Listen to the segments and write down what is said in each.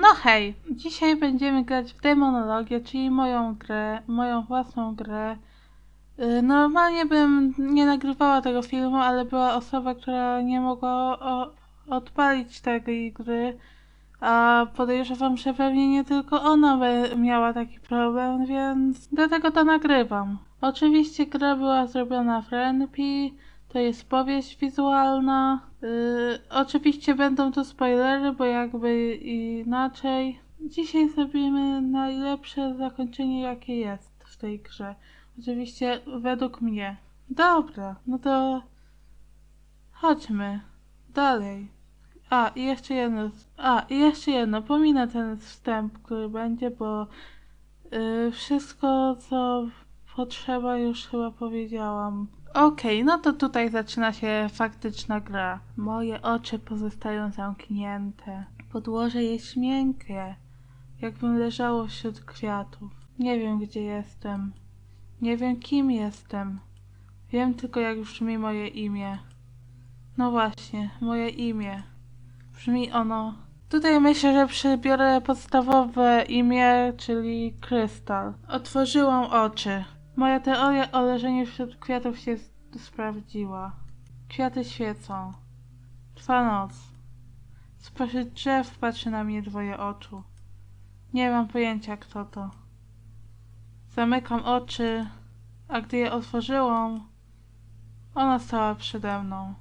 No hej, dzisiaj będziemy grać w Demonologię, czyli moją grę, moją własną grę. Y, Normalnie bym nie nagrywała tego filmu, ale była osoba, która nie mogła odpalić tej gry, a podejrzewam, że pewnie nie tylko ona by miała taki problem, więc dlatego to nagrywam. Oczywiście gra była zrobiona w RNP, to jest powieść wizualna. Yy, oczywiście będą to spoilery, bo jakby inaczej. Dzisiaj zrobimy najlepsze zakończenie, jakie jest w tej grze. Oczywiście według mnie. Dobra, no to chodźmy dalej. A, i jeszcze jedno. A, i jeszcze jedno. Pominę ten wstęp, który będzie, bo yy, wszystko, co potrzeba, już chyba powiedziałam. Okej, no to tutaj zaczyna się faktyczna gra. Moje oczy pozostają zamknięte. Podłoże jest miękkie, jakbym leżało wśród kwiatów. Nie wiem, gdzie jestem. Nie wiem, kim jestem. Wiem tylko, jak brzmi moje imię. No właśnie, moje imię. Brzmi ono. Tutaj myślę, że przybiorę podstawowe imię, czyli Krystal. Otworzyłam oczy. Moja teoria o leżeniu wśród kwiatów się sprawdziła. Kwiaty świecą. Trwa noc. Spośród drzew patrzy na mnie dwoje oczu. Nie mam pojęcia, kto to. Zamykam oczy, a gdy je otworzyłam, ona stała przede mną.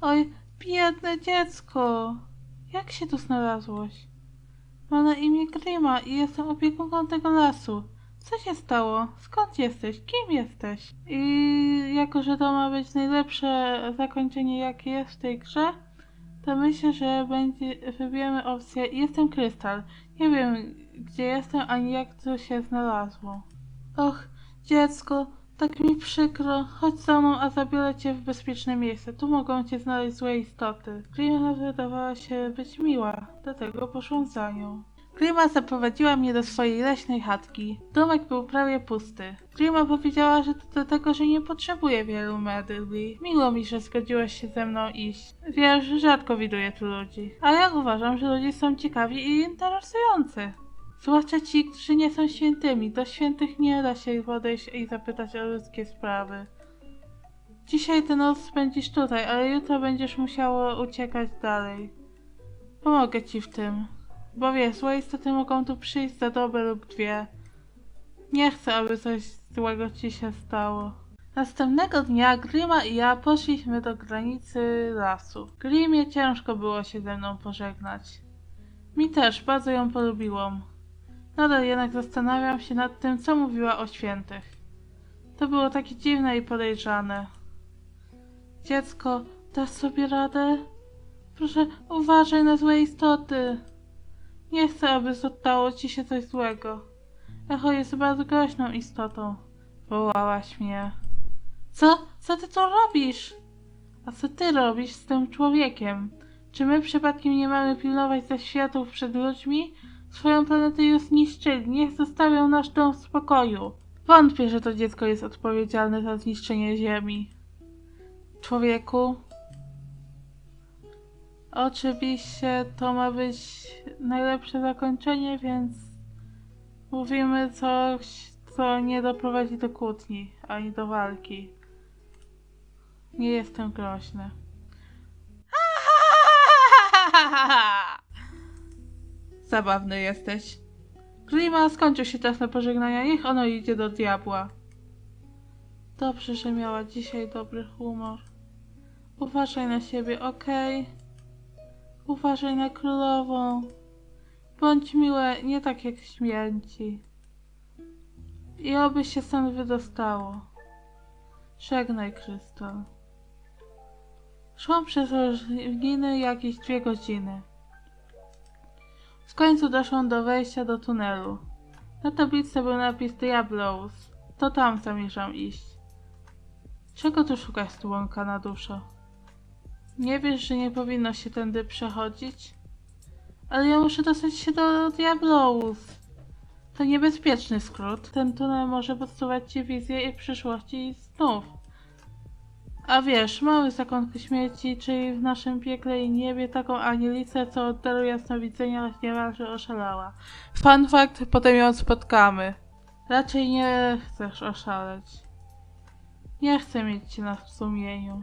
Oj, biedne dziecko! Jak się tu znalazłoś? Mam na imię Grima i jestem opiekunką tego lasu. Co się stało? Skąd jesteś? Kim jesteś? I jako, że to ma być najlepsze zakończenie, jakie jest w tej grze, to myślę, że będzie, wybierzemy opcję Jestem Krystal. Nie wiem, gdzie jestem, ani jak to się znalazło. Och, dziecko, tak mi przykro. Chodź za mną, a zabiorę cię w bezpieczne miejsce. Tu mogą cię znaleźć złe istoty. Grima wydawała się być miła, dlatego poszłam za nią. Grima zaprowadziła mnie do swojej leśnej chatki. Domek był prawie pusty. Grima powiedziała, że to dlatego, że nie potrzebuje wielu medli. Miło mi, że zgodziłaś się ze mną iść. Wiesz, że rzadko widuję tu ludzi. A ja uważam, że ludzie są ciekawi i interesujący. Zwłaszcza ci, którzy nie są świętymi. Do świętych nie da się podejść i zapytać o ludzkie sprawy. Dzisiaj tę noc spędzisz tutaj, ale jutro będziesz musiało uciekać dalej. Pomogę ci w tym. Bo wiesz, złe istoty mogą tu przyjść za dobę lub dwie. Nie chcę, aby coś złego ci się stało. Następnego dnia Grima i ja poszliśmy do granicy lasu. Grimie ciężko było się ze mną pożegnać. Mi też, bardzo ją polubiłam. Nadal jednak zastanawiam się nad tym, co mówiła o świętych. To było takie dziwne i podejrzane. Dziecko, dasz sobie radę? Proszę, uważaj na złe istoty. Nie chcę, aby stało ci się coś złego. Echo jest bardzo groźną istotą. Wołałaś mnie. Co? Co ty tu robisz? A co ty robisz z tym człowiekiem? Czy my przypadkiem nie mamy pilnować ze światów przed ludźmi? Swoją planetę już zniszczyli. Niech zostawią nasz dom w spokoju. Wątpię, że to dziecko jest odpowiedzialne za zniszczenie Ziemi. Człowieku, Oczywiście to ma być najlepsze zakończenie, więc mówimy coś, co nie doprowadzi do kłótni ani do walki. Nie jestem groźny. Zabawny jesteś. Grima, skończył się czas na pożegnania, niech ono idzie do diabła. Dobrze, że miała dzisiaj dobry humor. Uważaj na siebie, okej? Uważaj na królową. Bądź miłe, nie tak jak śmierci. I oby się stąd wydostało. Żegnaj, Krystal. Szłam przez różniny jakieś dwie godziny. W końcu doszłam do wejścia do tunelu. Na tablicy był napis Diablos. To tam zamierzam iść. Czego tu szukasz, tu łąka na duszo? Nie wiesz, że nie powinno się tędy przechodzić? Ale ja muszę dostać się do Diablos. To niebezpieczny skrót. Ten tunel może podsuwać ci wizje i przyszłości i snów. A wiesz, mamy zakątkę śmierci, czyli w naszym piekle i niebie taką anielicę, co od daru jasnowidzenia niemalże oszalała. Fun fact, potem ją spotkamy. Raczej nie chcesz oszaleć. Nie chcę mieć cię na sumieniu.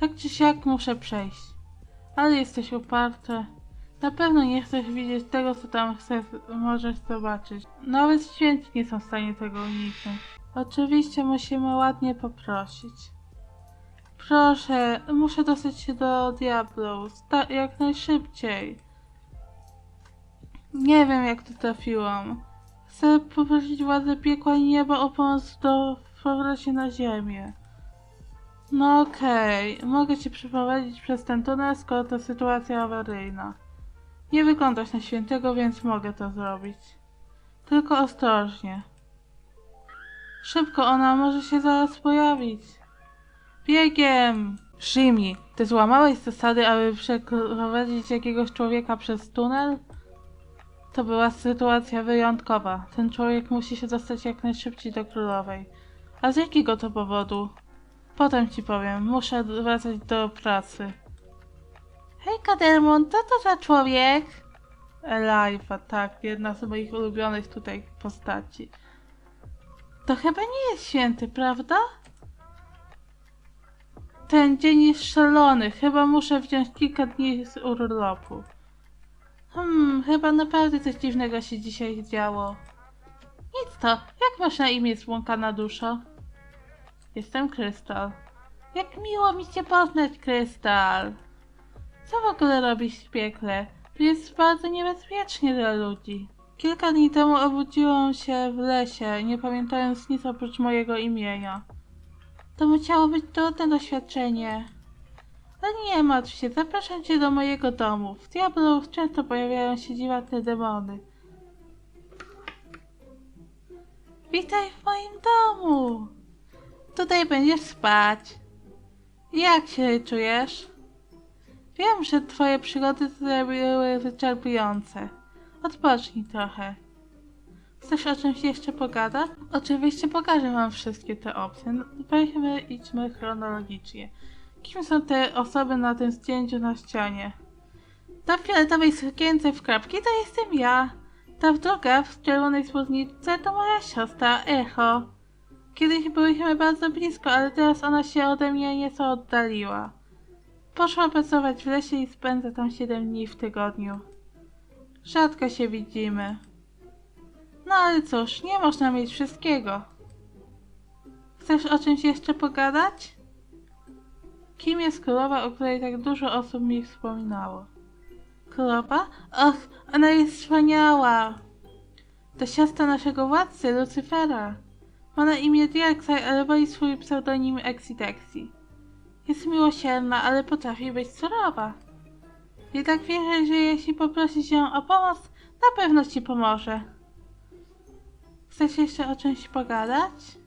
Tak czy siak muszę przejść. Ale jesteś uparty. Na pewno nie chcesz widzieć tego, co tam chcesz, możesz zobaczyć. Nawet święci nie są w stanie tego uniknąć. Oczywiście musimy ładnie poprosić. Proszę, muszę dostać się do Diablos. Ta, jak najszybciej. Nie wiem, jak to trafiłam. Chcę poprosić władze piekła i nieba o pomoc do powrocie na ziemię. No okej, mogę cię przeprowadzić przez ten tunel, skoro to sytuacja awaryjna. Nie wyglądasz na świętego, więc mogę to zrobić. Tylko ostrożnie. Szybko, ona może się zaraz pojawić. Biegiem! Shimi, ty złamałeś zasady, aby przeprowadzić jakiegoś człowieka przez tunel? To była sytuacja wyjątkowa. Ten człowiek musi się dostać jak najszybciej do królowej. A z jakiego to powodu? Potem ci powiem, muszę wracać do pracy. Hej Kadermon, co to za człowiek? Elifa, tak, jedna z moich ulubionych tutaj postaci. To chyba nie jest święty, prawda? Ten dzień jest szalony, chyba muszę wziąć kilka dni z urlopu. Hmm, chyba naprawdę coś dziwnego się dzisiaj działo. Nic to, jak masz na imię złąkana duszo? Jestem Krystal. Jak miło mi cię poznać, Krystal. Co w ogóle robisz w piekle? Tu jest bardzo niebezpiecznie dla ludzi. Kilka dni temu obudziłam się w lesie, nie pamiętając nic oprócz mojego imienia. To musiało być trudne doświadczenie. Ale nie martw się, zapraszam cię do mojego domu. W Diablów często pojawiają się dziwne demony. Witaj w moim domu. Tutaj będziesz spać. Jak się czujesz? Wiem, że twoje przygody tutaj były wyczerpujące. Odpocznij trochę. Chcesz o czymś jeszcze pogadać? Oczywiście pokażę wam wszystkie te opcje. No, Weźmy, idźmy chronologicznie. Kim są te osoby na tym zdjęciu na ścianie? Ta w fioletowej sukience w kropki to jestem ja. Ta w druga w czerwonej spódniczce to moja siostra Echo. Kiedyś byliśmy bardzo blisko, ale teraz ona się ode mnie nieco oddaliła. Poszła pracować w lesie i spędza tam 7 dni w tygodniu. Rzadko się widzimy. No ale cóż, nie można mieć wszystkiego. Chcesz o czymś jeszcze pogadać? Kim jest królowa, o której tak dużo osób mi wspominało? Królowa? Och, ona jest wspaniała! To siostra naszego władcy, Lucyfera. Ma na imię Diaksai, ale woli swój pseudonim Exitexi. Jest miłosierna, ale potrafi być surowa. Jednak wierzę, że jeśli poprosisz ją o pomoc, na pewno ci pomoże. Chcesz jeszcze o czymś pogadać?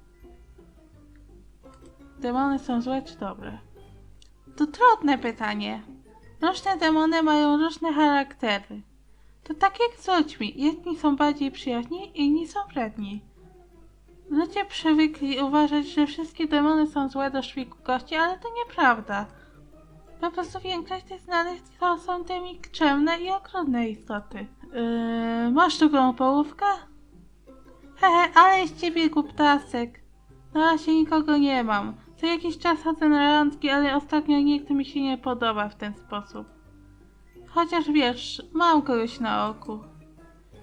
Demony są złe czy dobre? To trudne pytanie. Różne demony mają różne charaktery. To tak jak z ludźmi. Jedni są bardziej przyjaźni, inni są wredni. Ludzie przywykli uważać, że wszystkie demony są złe do szpiku kości, ale to nieprawda. Po prostu większość tych znanych to są te nikczemne i okrutne istoty. Yy, masz drugą połówkę? Hehe, ale z ciebie głuptasek. Na razie nikogo nie mam. Co jakiś czas chodzę na randki, ale ostatnio nikt mi się nie podoba w ten sposób. Chociaż wiesz, mam kogoś na oku.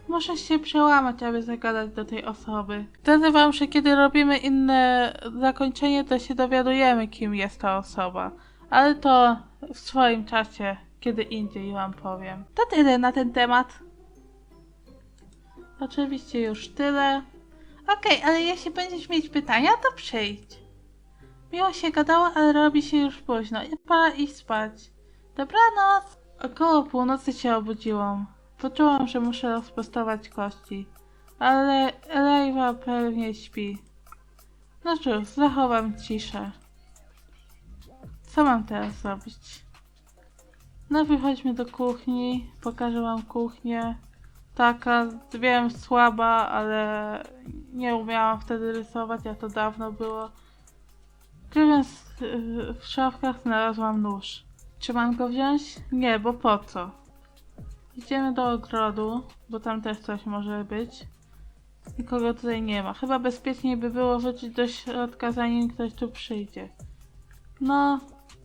Muszę się przełamać, aby zagadać do tej osoby. Wtedy wam, że kiedy robimy inne zakończenie, to się dowiadujemy, kim jest ta osoba. Ale to w swoim czasie, kiedy indziej wam powiem. To tyle na ten temat. Oczywiście już tyle. Okej, ale jeśli będziesz mieć pytania, to przyjdź. Miło się gadało, ale robi się już późno i pora iść spać. Dobranoc! Około północy się obudziłam. Poczułam, że muszę rozprostować kości. Ale Elejwa pewnie śpi. No cóż, zachowam ciszę. Co mam teraz zrobić? No wychodźmy do kuchni, pokażę wam kuchnię. Taka, wiem, słaba, ale nie umiałam wtedy rysować, a to dawno było. Y, w szafkach znalazłam nóż. Czy mam go wziąć? Nie, bo po co? Idziemy do ogrodu, bo tam też coś może być. Nikogo tutaj nie ma. Chyba bezpieczniej by było wrócić do środka, zanim ktoś tu przyjdzie. No,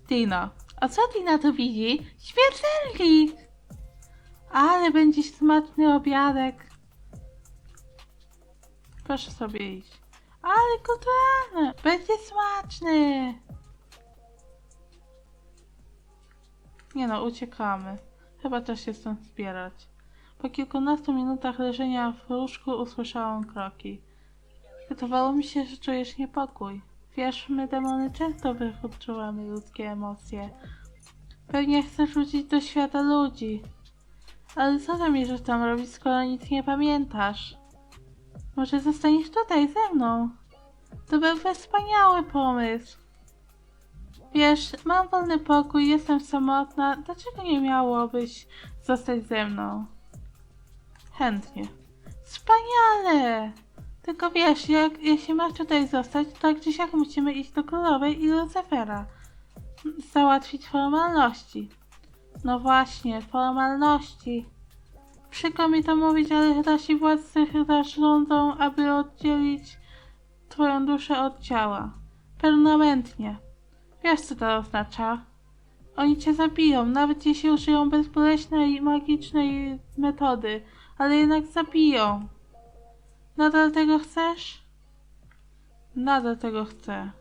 Tina. A co Tina tu widzi? Śmiertelnik! Ale będzie smaczny obiadek. Proszę sobie iść. Ale kulturalny! Będzie smaczny! Nie no, uciekamy. Chyba też się stąd zbierać. Po kilkunastu minutach leżenia w łóżku usłyszałam kroki. Wydawało mi się, że czujesz niepokój. Wiesz, my demony często wyczuwamy ludzkie emocje. Pewnie chcesz wrócić do świata ludzi. Ale co zamierzasz tam robić, skoro nic nie pamiętasz? Może zostaniesz tutaj ze mną? To byłby wspaniały pomysł. Wiesz, mam wolny pokój, jestem samotna. Dlaczego nie miałobyś zostać ze mną? Chętnie. Wspaniale! Tylko wiesz, jak, jeśli masz tutaj zostać, to tak czy siak musimy iść do królowej i. Załatwić formalności. No właśnie, formalności. Przykro mi to mówić, ale nasi władcy chyba rządzą, aby oddzielić twoją duszę od ciała. Permanentnie. Wiesz co to oznacza? Oni cię zabiją, nawet jeśli użyją bezboleśnej, magicznej metody, ale jednak zabiją. Nadal tego chcesz? Nadal tego chcę.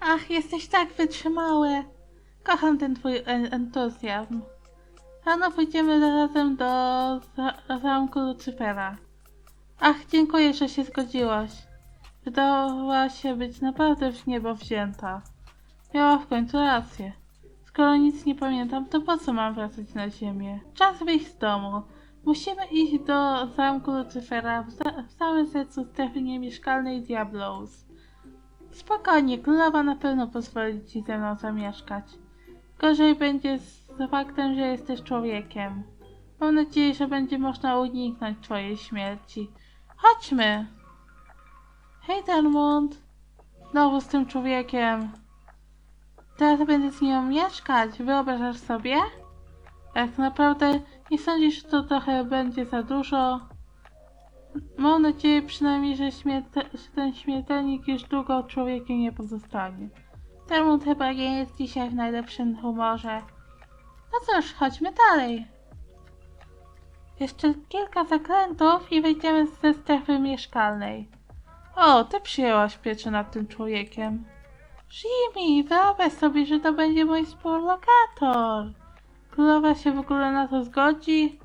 Ach, jesteś tak wytrzymały. Kocham ten twój en- entuzjazm. Rano pójdziemy razem do za- zamku Lucyfera. Ach, dziękuję, że się zgodziłaś. Wydała się być naprawdę w niebo wzięta. Miała w końcu rację. Skoro nic nie pamiętam, to po co mam wracać na ziemię? Czas wyjść z domu. Musimy iść do zamku Lucyfera w, za- w samym sercu strefy niemieszkalnej Diablos. Spokojnie, królowa na pewno pozwoli ci ze mną zamieszkać. Gorzej będzie z faktem, że jesteś człowiekiem. Mam nadzieję, że będzie można uniknąć twojej śmierci. Chodźmy! Hej, Dermont! Znowu z tym człowiekiem. Teraz będę z nią mieszkać. Wyobrażasz sobie? Jak naprawdę nie sądzisz, że to trochę będzie za dużo? Mam nadzieję przynajmniej, że, że ten śmiertelnik już długo człowiekiem nie pozostanie. Dermont chyba nie jest dzisiaj w najlepszym humorze. No cóż, chodźmy dalej. Jeszcze kilka zakrętów i wejdziemy ze strefy mieszkalnej. O, ty przyjęłaś pieczę nad tym człowiekiem. Jimmy, wyobraź sobie, że to będzie mój współlokator. Królowa się w ogóle na to zgodzi?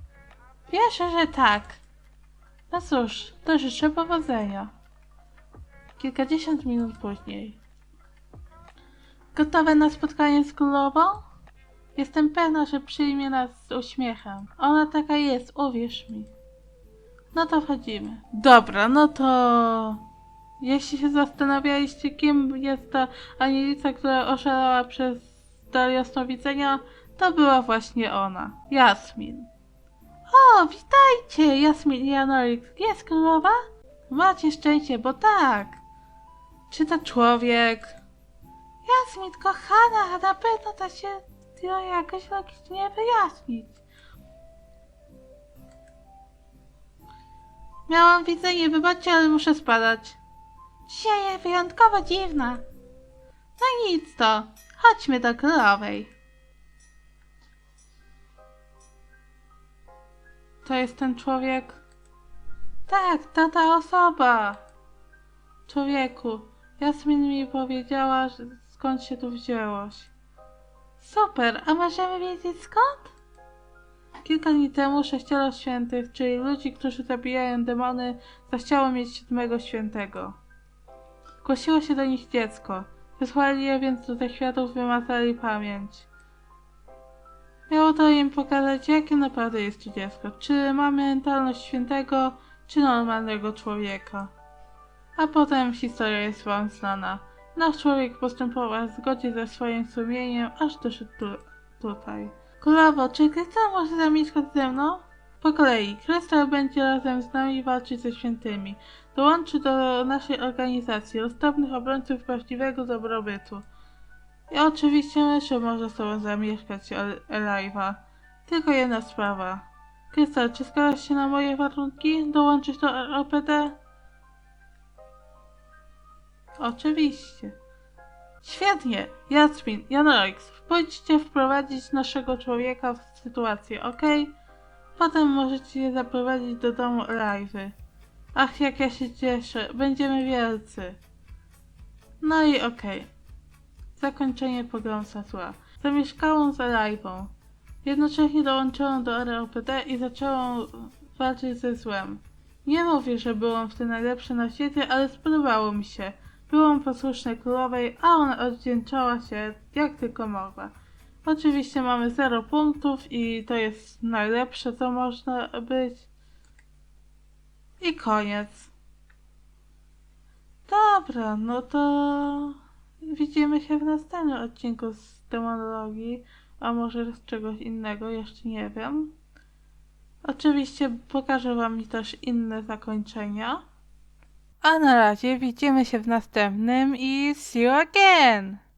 Wierzę, że tak. No cóż, to życzę powodzenia. Kilkadziesiąt minut później. Gotowe na spotkanie z królową? Jestem pewna, że przyjmie nas z uśmiechem. Ona taka jest, uwierz mi. No to wchodzimy. Dobra, no to... Jeśli się zastanawialiście, kim jest ta anielica, która oszalała przez dar jasnowidzenia, to była właśnie ona. Jasmin. O, witajcie, Jasmin i Janorik. Jest królowa? Macie szczęście, bo tak. Czy to człowiek? Jasmin, kochana, na pewno to się da jakoś logicznie wyjaśnić. Miałam widzenie, wybaczcie, ale muszę spadać. Jest wyjątkowo dziwna. No nic to, chodźmy do królowej. To jest ten człowiek? Tak, to ta osoba. Człowieku, Jasmin mi powiedziała, skąd się tu wzięłaś. Super, a możemy wiedzieć skąd? Kilka dni temu sześcioro świętych, czyli ludzi, którzy zabijają demony, zachciało mieć siódmego świętego. Głosiło się do nich dziecko. Wysłali je więc do zaświatów, wymazali pamięć. Miało to im pokazać, jakie naprawdę jest to dziecko. Czy ma mentalność świętego, czy normalnego człowieka. A potem historia jest wam znana. Nasz człowiek postępował w zgodzie ze swoim sumieniem, aż doszedł tu, tutaj. Królowo, czy Krystal może zamieszkać ze mną? Po kolei, Krystal będzie razem z nami walczyć ze świętymi. Dołączy do naszej organizacji roztropnych obrońców prawdziwego dobrobytu. I oczywiście Myszu może z zamieszkać El- Eliva. Tylko jedna sprawa. Krystal, czy zgadzasz się na moje warunki? Dołączyć do ROPD? Oczywiście. Świetnie! Jasmin, Janorix, pójdźcie wprowadzić naszego człowieka w sytuację, ok? Potem możecie je zaprowadzić do domu Eliwy. Ach, jak ja się cieszę, będziemy wielcy. No i okej. Zakończenie programu Satua. Zamieszkałam z Elivą. Jednocześnie dołączyłam do ROPD i zaczęłam walczyć ze złem. Nie mówię, że byłam w tym najlepsza na świecie, ale spodobało mi się. Byłam posłuszna królowej, a ona odwdzięczała się jak tylko mogła. Oczywiście mamy 0 punktów i to jest najlepsze, co można być. I koniec. Dobra, no to widzimy się w następnym odcinku z demonologii, a może z czegoś innego, jeszcze nie wiem. Oczywiście pokażę wam też inne zakończenia. A na razie widzimy się w następnym i see you again!